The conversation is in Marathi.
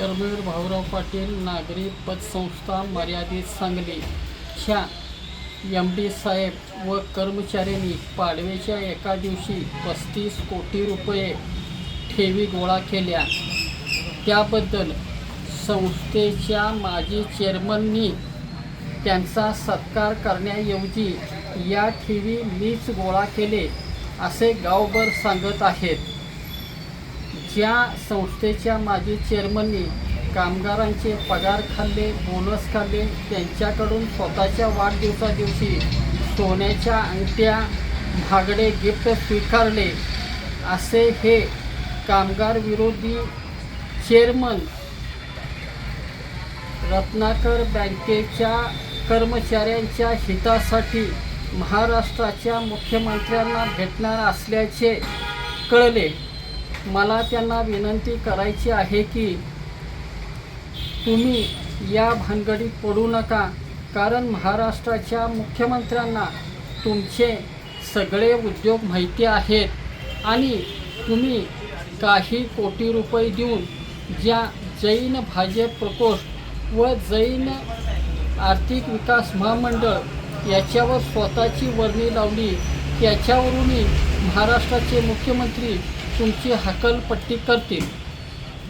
कर्मवीर भाऊराव पाटील नागरी पतसंस्था मर्यादित सांगली. ह्या एम डी साहेब व कर्मचाऱ्यांनी पाडव्याच्या एका दिवशी पस्तीस कोटी रुपये ठेवी गोळा केल्या. त्याबद्दल संस्थेच्या माजी चेअरमननी त्यांचा सत्कार करण्याऐवजी या ठेवी मीच गोळा केले असे गावभर सांगत आहेत. ज्या संस्थेच्या माजी चेअरमननी कामगारांचे पगार खाल्ले बोनस खाल्ले त्यांच्याकडून स्वतःच्या वाढदिवसा दिवशी सोन्याच्या अंगठ्या महागडे गिफ्ट स्वीकारले असे हे कामगार विरोधी चेअरमन रत्नाकर बँकेच्या कर्मचाऱ्यांच्या हितासाठी महाराष्ट्राच्या मुख्यमंत्र्यांना भेटणार असल्याचे कळले. मला त्यांना विनंती करायची आहे की तुम्ही या भानगडीत पडू नका कारण महाराष्ट्राच्या मुख्यमंत्र्यांना तुमचे सगळे उद्योग माहिती आहेत आणि तुम्ही काही कोटी रुपये देऊन ज्या जैन भाजप प्रकोष्ठ व जैन आर्थिक विकास महामंडळ याच्यावर स्वतःची वर्णी लावली त्याच्यावरूनही महाराष्ट्राचे मुख्यमंत्री तुमची हकलपट्टी करतील.